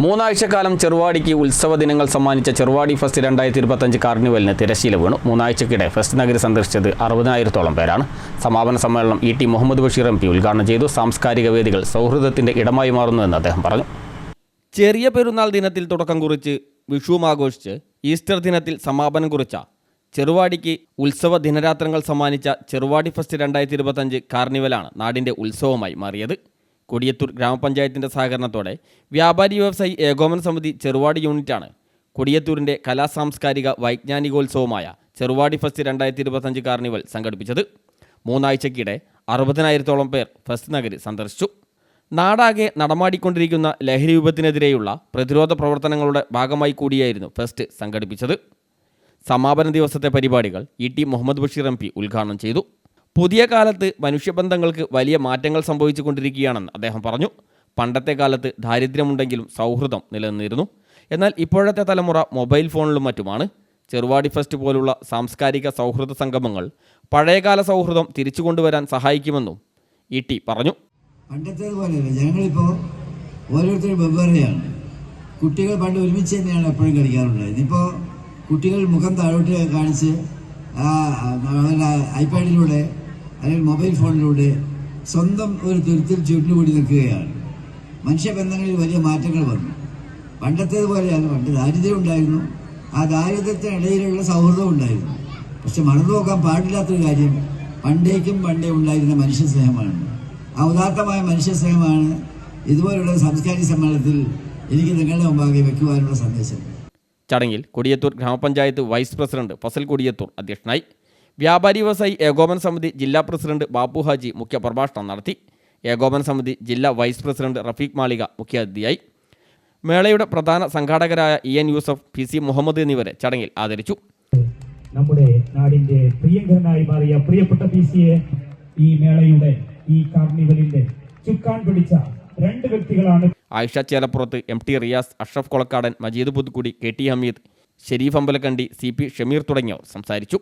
മൂന്നാഴ്ചക്കാലം ചെറുവാടിക്ക് ഉത്സവ ദിനങ്ങൾ സമ്മാനിച്ച ചെറുവാടി ഫെസ്റ്റ് രണ്ടായിരത്തി ഇരുപത്തഞ്ച് കാർണിവലിന് തിരശീല വീണു മൂന്നാഴ്ചക്കിടെ ഫെസ്റ്റ് നഗരി സന്ദർശിച്ചത് അറുപതിനായിരത്തോളം പേരാണ്. സമാപന സമ്മേളനം E T Muhammad Basheer M P ഉദ്ഘാടനം ചെയ്തു. സാംസ്കാരിക വേദികൾ സൗഹൃദത്തിന്റെ ഇടമായി മാറുന്നുവെന്ന് അദ്ദേഹം പറഞ്ഞു. ചെറിയ പെരുന്നാൾ ദിനത്തിൽ തുടക്കം കുറിച്ച് വിഷുവും ആഘോഷിച്ച് ഈസ്റ്റർ ദിനത്തിൽ സമാപനം കുറിച്ച ചെറുവാടിക്ക് ഉത്സവ ദിനരാത്രങ്ങൾ സമ്മാനിച്ച ചെറുവാടി ഫെസ്റ്റ് രണ്ടായിരത്തി ഇരുപത്തഞ്ച് കാർണിവലാണ് നാടിന്റെ ഉത്സവമായി മാറിയത്. കൊടിയത്തൂർ ഗ്രാമപഞ്ചായത്തിന്റെ സഹകരണത്തോടെ വ്യാപാരി വ്യവസായി ഏകോപന സമിതി ചെറുവാടി യൂണിറ്റാണ്. കൊടിയത്തൂരിന്റെ കലാ സാംസ്കാരിക വൈജ്ഞാനികോത്സവമായ ചെറുവാടി ഫെസ്റ്റ് രണ്ടായിരത്തി ഇരുപത്തഞ്ച് കാർണിവൽ സംഘടിപ്പിച്ചത്. മൂന്നാഴ്ചക്കിടെ അറുപതിനായിരത്തോളം പേർ ഫസ്റ്റ് നഗരി സന്ദർശിച്ചു. നാടാകെ നടമാടിക്കൊണ്ടിരിക്കുന്ന ലഹരി വിപത്തിനെതിരെയുള്ള പ്രതിരോധ പ്രവർത്തനങ്ങളുടെ ഭാഗമായി കൂടിയായിരുന്നു ഫെസ്റ്റ് സംഘടിപ്പിച്ചത്. സമാപന ദിവസത്തെ പരിപാടികൾ E T Muhammad Basheer M P ഉദ്ഘാടനം ചെയ്തു. പുതിയ കാലത്ത് മനുഷ്യബന്ധങ്ങൾക്ക് വലിയ മാറ്റങ്ങൾ സംഭവിച്ചു കൊണ്ടിരിക്കുകയാണെന്ന് അദ്ദേഹം പറഞ്ഞു. പണ്ടത്തെ കാലത്ത് ദാരിദ്ര്യമുണ്ടെങ്കിലും സൗഹൃദം നിലനിന്നിരുന്നു. എന്നാൽ ഇപ്പോഴത്തെ തലമുറ മൊബൈൽ ഫോണിലും മറ്റുമാണ്. ചെറുവാടി ഫെസ്റ്റ് പോലുള്ള സാംസ്കാരിക സൗഹൃദ സംഗമങ്ങൾ പഴയകാല സൗഹൃദം തിരിച്ചു കൊണ്ടുവരാൻ സഹായിക്കുമെന്നും ഇ ടി പറഞ്ഞു. പണ്ടത്തേത് പോലെയല്ല ജനങ്ങളിപ്പോൾ ഓരോരുത്തരും വെവ്വേറെയാണ്. കുട്ടികൾ പണ്ട് ഒരുമിച്ച് തന്നെയാണ് എപ്പോഴും കളിക്കാറുള്ളത്. ഇതിപ്പോൾ കുട്ടികൾ മുഖം താഴോട്ട് കാണിച്ച് ഐപാഡിലൂടെ അല്ലെങ്കിൽ മൊബൈൽ ഫോണിലൂടെ സ്വന്തം ഒരു തുരുത്തിൽ ചുരുട്ടുകൂടി നിൽക്കുകയാണ്. മനുഷ്യബന്ധങ്ങളിൽ വലിയ മാറ്റങ്ങൾ വന്നു. പണ്ടത്തേത് പോലെയാണ് പണ്ട് ദാരിദ്ര്യം ഉണ്ടായിരുന്നു. ആ ദാരിദ്ര്യത്തിനിടയിലുള്ള സൗഹൃദം ഉണ്ടായിരുന്നു. പക്ഷെ മറന്നു പോകാൻ പാടില്ലാത്തൊരു കാര്യം പണ്ടേക്കും പണ്ടേ ഉണ്ടായിരുന്ന മനുഷ്യ സ്നേഹമാണ്. ആ ഉദാത്തമായ മനുഷ്യ സ്നേഹമാണ് ഇതുപോലുള്ള സാംസ്കാരിക സമ്മേളനത്തിൽ എനിക്ക് നിങ്ങളുടെ മുമ്പാകെ വെക്കുവാനുള്ള സന്ദേശം. ചടങ്ങിൽ കൊടിയത്തൂർ ഗ്രാമപഞ്ചായത്ത് വൈസ് പ്രസിഡന്റ് ഫസൽ കൊടിയത്തൂർ അധ്യക്ഷനായി വ്യാപാരി വ്യവസായി ഏകോപന സമിതി ജില്ലാ പ്രസിഡന്റ് ബാബു ഹാജി മുഖ്യ പ്രഭാഷണം നടത്തി. ഏകോപന സമിതി ജില്ലാ വൈസ് പ്രസിഡന്റ് റഫീഖ് മാളിക മുഖ്യാതിഥിയായി. മേളയുടെ പ്രധാന സംഘാടകരായ E N Yusuf P C Muhammad എന്നിവരെ ചടങ്ങിൽ ആദരിച്ചു. നമ്മുടെ നാടിന്റെ പ്രിയങ്കരനായി മാറിയ പ്രിയപ്പെട്ട പി സിയെ ഈ മേളയുടെ ഈ കാർണിവലിന്റെ ചുക്കാൻ പിടിച്ച രണ്ട് വ്യക്തികളാണ് Ayisha Chelappurath M T Riyas Ashraf Kolakkadan Majeed Puthukkudi K T Hameed Shareef Ambalakkandi C P Shameer തുടങ്ങിയവർ സംസാരിച്ചു.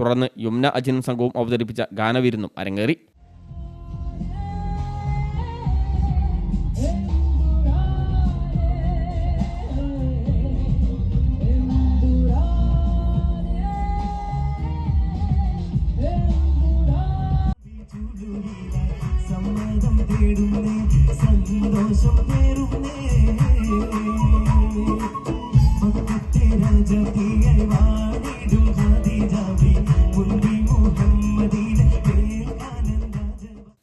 തുടർന്ന് യുംന അജിൻ സംഘവും അവതരിപ്പിച്ച ഗാനവിരുന്നും അരങ്ങേറി. സന്തോഷം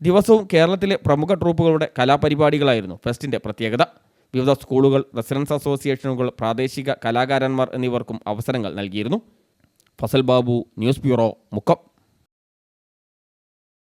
ദിവസവും കേരളത്തിലെ പ്രമുഖ ട്രൂപ്പുകളുടെ കലാപരിപാടികളായിരുന്നു ഫെസ്റ്റിന്റെ പ്രത്യേകത. വിവിധ സ്കൂളുകൾ റെസിഡൻസ് അസോസിയേഷനുകൾ പ്രാദേശിക കലാകാരന്മാർ എന്നിവർക്കും അവസരങ്ങൾ നൽകിയിരുന്നു. Fasal Babu news bureau Mukkam.